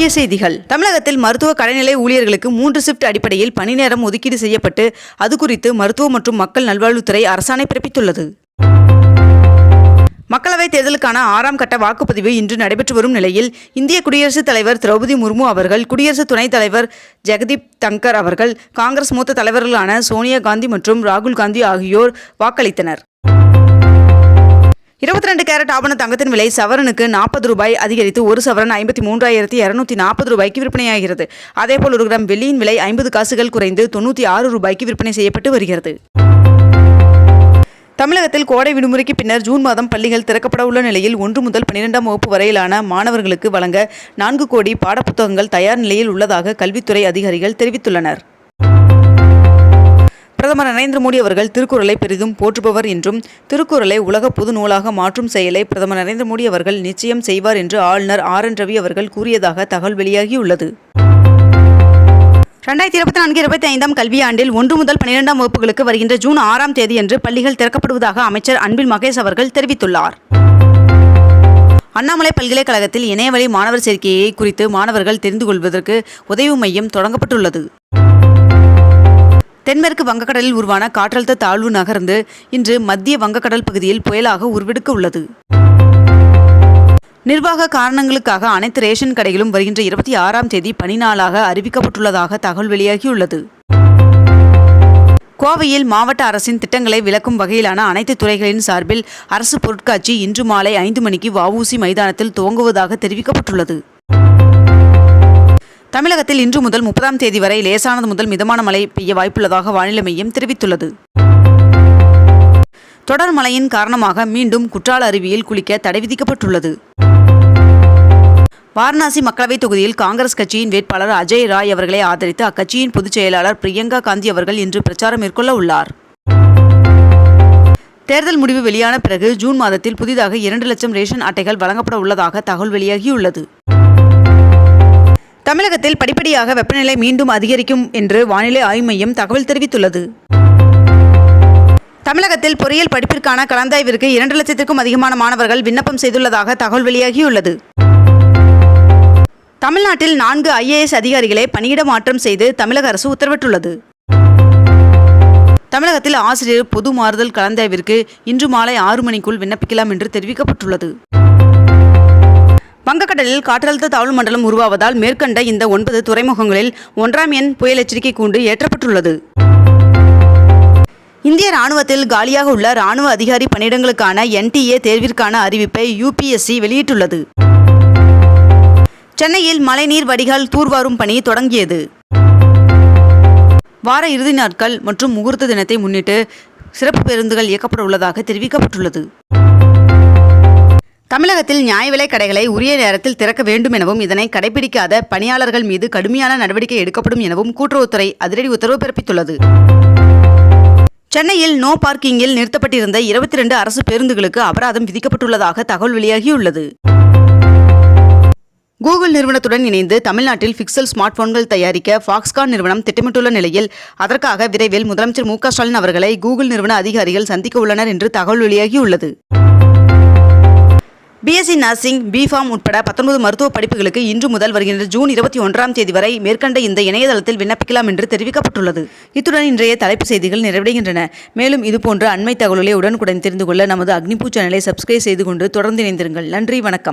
முக்கிய செய்திகள். தமிழகத்தில் மருத்துவ கடைநிலை ஊழியர்களுக்கு மூன்று ஷிப்ட் அடிப்படையில் பணி நேரம் ஒதுக்கீடு செய்யப்பட்டு அது குறித்து மருத்துவ மற்றும் மக்கள் நல்வாழ்வுத்துறை அரசாணை பிறப்பித்துள்ளது. மக்களவைத் தேர்தலுக்கான ஆறாம் கட்ட வாக்குப்பதிவு இன்று நடைபெற்று வரும் நிலையில் இந்திய குடியரசுத் தலைவர் திரௌபதி முர்மு அவர்கள் குடியரசு துணைத் தலைவர் ஜெகதீப் தங்கர் அவர்கள் காங்கிரஸ் மூத்த தலைவர்களான சோனியா காந்தி மற்றும் ராகுல் காந்தி ஆகியோர் வாக்களித்தனர். இருபத்தி கேரட் ஆபண தங்கத்தின் விலை சவரனுக்கு நாற்பது ரூபாய் அதிகரித்து ஒரு சவரன் ஐம்பத்தி மூன்றாயிரத்தி இரநூத்தி நாற்பது ரூபாய்க்கு விற்பனையாகிறது. அதேபோல் ஒரு கிராம் வெள்ளியின் விலை ஐம்பது காசுகள் குறைந்து தொண்ணூற்றி ஆறு ரூபாய்க்கு விற்பனை செய்யப்பட்டு வருகிறது. தமிழகத்தில் கோடை விடுமுறைக்கு பின்னர் ஜூன் மாதம் பள்ளிகள் திறக்கப்பட உள்ள நிலையில் ஒன்று முதல் பன்னிரெண்டாம் வகுப்பு வரையிலான மாணவர்களுக்கு வழங்க நான்கு கோடி பாடப்புத்தகங்கள் தயார் நிலையில் உள்ளதாக கல்வித்துறை அதிகாரிகள் தெரிவித்துள்ளனர். பிரதமர் நரேந்திர மோடி அவர்கள் திருக்குறளை பெரிதும் போற்றுபவர் என்றும் திருக்குறளை உலக பொது நூலாக மாற்றும் செயலை பிரதமர் நரேந்திர மோடி அவர்கள் நிச்சயம் செய்வார் என்று ஆளுநர் ஆர். என். ரவி அவர்கள் கூறியதாக தகவல் வெளியாகியுள்ளது. ரெண்டாயிரத்தி இருபத்தி நான்கு இருபத்தி ஐந்தாம் கல்வியாண்டில் ஒன்று முதல் பன்னிரெண்டாம் வகுப்புகளுக்கு வருகின்ற ஜூன் ஆறாம் தேதியன்று பள்ளிகள் திறக்கப்படுவதாக அமைச்சர் அன்பில் மகேஷ் அவர்கள் தெரிவித்துள்ளார். அண்ணாமலை பல்கலைக்கழகத்தில் இணையவழி மாணவர் சேர்க்கையை குறித்து மாணவர்கள் தெரிந்து கொள்வதற்கு உதவி மையம் தொடங்கப்பட்டுள்ளது. தென்மேற்கு வங்கக்கடலில் உருவான காற்றழுத்த தாழ்வு நகர்ந்து இன்று மத்திய வங்கக்கடல் பகுதியில் புயலாக உருவெடுக்க உள்ளது. நிர்வாக காரணங்களுக்காக அனைத்து ரேஷன் கடைகளும் வருகின்ற இருபத்தி ஆறாம் தேதி பணி நாளாக அறிவிக்கப்பட்டுள்ளதாக தகவல் வெளியாகியுள்ளது. கோவையில் மாவட்ட அரசின் திட்டங்களை விளக்கும் வகையிலான அனைத்து துறைகளின் சார்பில் அரசு பொருட்காட்சி இன்று மாலை ஐந்து மணிக்கு வஉசி மைதானத்தில் துவங்குவதாக தெரிவிக்கப்பட்டுள்ளது. தமிழகத்தில் இன்று முதல் முப்பதாம் தேதி வரை லேசானது முதல் மிதமான மழை பெய்ய வாய்ப்புள்ளதாக வானிலை மையம் தெரிவித்துள்ளது. தொடர் மழையின் காரணமாக மீண்டும் குற்றால அருவியில் குளிக்க தடை விதிக்கப்பட்டுள்ளது. வாரணாசி மக்களவைத் தொகுதியில் காங்கிரஸ் கட்சியின் வேட்பாளர் அஜய் ராய் அவர்களை ஆதரித்து அக்கட்சியின் பொதுச் செயலாளர் பிரியங்கா காந்தி அவர்கள் இன்று பிரச்சாரம் மேற்கொள்ள உள்ளார். தேர்தல் முடிவு வெளியான பிறகு ஜூன் மாதத்தில் புதிதாக இரண்டு லட்சம் ரேஷன் அட்டைகள் வழங்கப்பட உள்ளதாக தகவல் வெளியாகியுள்ளது. தமிழகத்தில் படிப்படியாக வெப்பநிலை மீண்டும் அதிகரிக்கும் என்று வானிலை ஆய்வு மையம் தகவல் தெரிவித்துள்ளது. தமிழகத்தில் பொறியியல் படிப்பிற்கான கலந்தாய்விற்கு இரண்டு லட்சத்திற்கும் அதிகமான மாணவர்கள் விண்ணப்பம் செய்துள்ளதாக தகவல் வெளியாகியுள்ளது. தமிழ்நாட்டில் நான்கு ஐஏஎஸ் அதிகாரிகளை பணியிட மாற்றம் செய்து தமிழக அரசு உத்தரவிட்டுள்ளது. தமிழகத்தில் ஆசிரியர் பொது மாறுதல் கலந்தாய்விற்கு இன்று மாலை ஆறு மணிக்குள் விண்ணப்பிக்கலாம் என்று தெரிவிக்கப்பட்டுள்ளது. வங்கக்கடலில் காற்றழுத்த தாழ்வு மண்டலம் உருவாவதால் மேற்கண்ட இந்த ஒன்பது துறைமுகங்களில் ஒன்றாம் எண் புயல் எச்சரிக்கை கூண்டு ஏற்றப்பட்டுள்ளது. இந்திய ராணுவத்தில் காலியாக உள்ள ராணுவ அதிகாரி பணியிடங்களுக்கான என்டிஏ தேர்விற்கான அறிவிப்பை யூபிஎஸ்சி வெளியிட்டுள்ளது. சென்னையில் மழைநீர் வடிகால் தூர்வாரும் பணி தொடங்கியது. வார இறுதி நாட்கள் மற்றும் முகூர்த்த தினத்தை முன்னிட்டு சிறப்பு பேருந்துகள் இயக்கப்பட உள்ளதாக தெரிவிக்கப்பட்டுள்ளது. தமிழகத்தில் நியாய விலைக் கடைகளை உரிய நேரத்தில் திறக்க வேண்டும் எனவும் இதனை கடைபிடிக்காத பணியாளர்கள் மீது கடுமையான நடவடிக்கை எடுக்கப்படும் எனவும் கூட்டுறவுத்துறை அதிரடி உத்தரவு பிறப்பித்துள்ளது. சென்னையில் நோ பார்க்கிங்கில் நிறுத்தப்பட்டிருந்த இருபத்தி ரெண்டு அரசு பேருந்துகளுக்கு அபராதம் விதிக்கப்பட்டுள்ளதாக தகவல் வெளியாகியுள்ளது. கூகுள் நிறுவனத்துடன் இணைந்து தமிழ்நாட்டில் பிக்சல் ஸ்மார்ட் போன்கள் தயாரிக்க ஃபாக்ஸ்கான் நிறுவனம் திட்டமிட்டுள்ள நிலையில் அதற்காக விரைவில் முதலமைச்சர் மு க ஸ்டாலின் அவர்களை கூகுள் நிறுவன அதிகாரிகள் சந்திக்க உள்ளனர் என்று தகவல் வெளியாகியுள்ளது. பிஎஸ்சி நர்சிங் பிஃபார்ம் உட்பட பத்தொன்பது மருத்துவ படிப்புகளுக்கு இன்று முதல் வருகின்ற ஜூன் இருபத்தி ஒன்றாம் தேதி வரை மேற்கண்ட இந்த இணையதளத்தில் விண்ணப்பிக்கலாம் என்று தெரிவிக்கப்பட்டுள்ளது. இத்துடன் இன்றைய தலைப்பு செய்திகள் நிறைவடைகின்றன. மேலும் இதுபோன்ற அண்மை தகவல்களை உடனுக்குடன் தெரிந்து கொள்ள நமது அக்னிபூ சேனலை சப்ஸ்கிரைப் செய்து கொண்டு தொடர்ந்து இணைந்திருங்கள். நன்றி வணக்கம்.